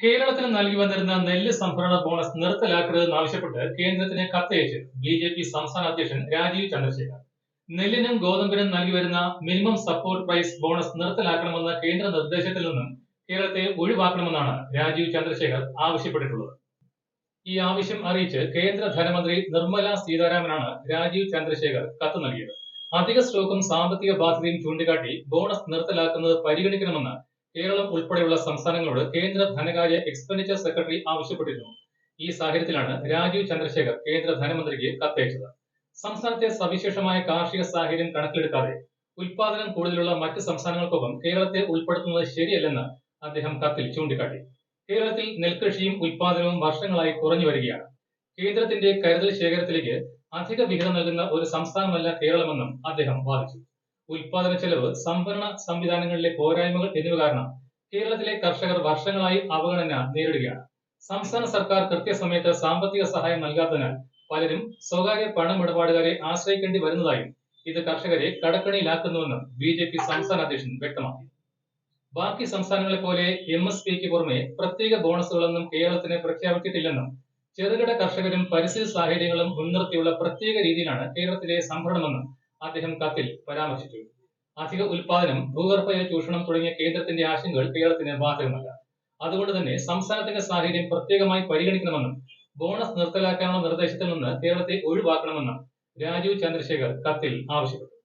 കേരളത്തിന് നൽകി വന്നിരുന്ന നെല്ല് സംഭരണ ബോണസ് നിർത്തലാക്കരുതെന്നാവശ്യപ്പെട്ട് കേന്ദ്രത്തിന് കത്തയച്ച്. ബി ജെ പി സംസ്ഥാന അധ്യക്ഷൻ രാജീവ് ചന്ദ്രശേഖർ നെല്ലിനും ഗോതമ്പിനും നൽകി വരുന്ന മിനിമം സപ്പോർട്ട് പ്രൈസ് ബോണസ് നിർത്തലാക്കണമെന്ന കേന്ദ്ര നിർദ്ദേശത്തിൽ നിന്നും കേരളത്തെ ഒഴിവാക്കണമെന്നാണ് രാജീവ് ചന്ദ്രശേഖർ ആവശ്യപ്പെട്ടിട്ടുള്ളത്. ഈ ആവശ്യം അറിയിച്ച് കേന്ദ്ര ധനമന്ത്രി നിർമ്മല സീതാരാമനാണ് രാജീവ് ചന്ദ്രശേഖർ കത്ത് നൽകിയത്. അധിക സ്റ്റോക്കും സാമ്പത്തിക ബാധ്യതയും ചൂണ്ടിക്കാട്ടി ബോണസ് നിർത്തലാക്കുന്നത് പരിഗണിക്കണമെന്ന് കേരളം ഉൾപ്പെടെയുള്ള സംസ്ഥാനങ്ങളോട് കേന്ദ്ര ധനകാര്യ എക്സ്പെൻഡിച്ചർ സെക്രട്ടറി ആവശ്യപ്പെട്ടിരുന്നു. ഈ സാഹചര്യത്തിലാണ് രാജീവ് ചന്ദ്രശേഖർ കേന്ദ്ര ധനമന്ത്രിക്ക് കത്തയച്ചത്. സംസ്ഥാനത്തെ സവിശേഷമായ കാർഷിക സാഹചര്യം കണക്കിലെടുക്കാതെ ഉൽപാദനം കൂടുതലുള്ള മറ്റ് സംസ്ഥാനങ്ങൾക്കൊപ്പം കേരളത്തെ ഉൾപ്പെടുത്തുന്നത് ശരിയല്ലെന്ന് അദ്ദേഹം കത്തിൽ ചൂണ്ടിക്കാട്ടി. കേരളത്തിൽ നെൽകൃഷിയും ഉൽപാദനവും വർഷങ്ങളായി കുറഞ്ഞു വരികയാണ്. കേന്ദ്രത്തിന്റെ കരുതൽ ശേഖരത്തിലേക്ക് അധിക വിഹിതം നൽകുന്ന ഒരു സംസ്ഥാനമല്ല കേരളമെന്നും അദ്ദേഹം വാദിച്ചു. ഉൽപാദന ചെലവ് സംഭരണ സംവിധാനങ്ങളിലെ പോരായ്മകൾ എന്നിവ കാരണം കേരളത്തിലെ കർഷകർ വർഷങ്ങളായി അവഗണന നേരിടുകയാണ്. സംസ്ഥാന സർക്കാർ കൃത്യസമയത്ത് സാമ്പത്തിക സഹായം നൽകാത്തതിനാൽ പലരും സ്വകാര്യ പണമിടപാടുകാരെ ആശ്രയിക്കേണ്ടി വരുന്നതായും ഇത് കർഷകരെ കടക്കണിയിലാക്കുന്നുവെന്നും ബി ജെ പി സംസ്ഥാന അധ്യക്ഷൻ വ്യക്തമാക്കി. ബാക്കി സംസ്ഥാനങ്ങളെ പോലെ എം എസ് പിക്ക് പുറമെ പ്രത്യേക ബോണസുകളൊന്നും കേരളത്തിന് പ്രഖ്യാപിച്ചിട്ടില്ലെന്നും ചെറുകിട കർഷകരും പരിസ്ഥിതി സാഹചര്യങ്ങളും മുൻനിർത്തിയുള്ള പ്രത്യേക രീതിയിലാണ് കേരളത്തിലെ സംഭരണമെന്നും അദ്ദേഹം കത്തിൽ പരാമർശിച്ചു. അധിക ഉൽപാദനം ഭൂഗർഭജല ചൂഷണം തുടങ്ങിയ കേന്ദ്രത്തിന്റെ ആശങ്കകൾ കേരളത്തിന് ബാധകമല്ല. അതുകൊണ്ട് തന്നെ സംസ്ഥാനത്തിന്റെ സാഹചര്യം പ്രത്യേകമായി പരിഗണിക്കണമെന്നും ബോണസ് നിർത്തലാക്കാനുള്ള നിർദ്ദേശത്തിൽ നിന്ന് കേരളത്തെ ഒഴിവാക്കണമെന്നും രാജീവ് ചന്ദ്രശേഖർ കത്തിൽ ആവശ്യപ്പെട്ടു.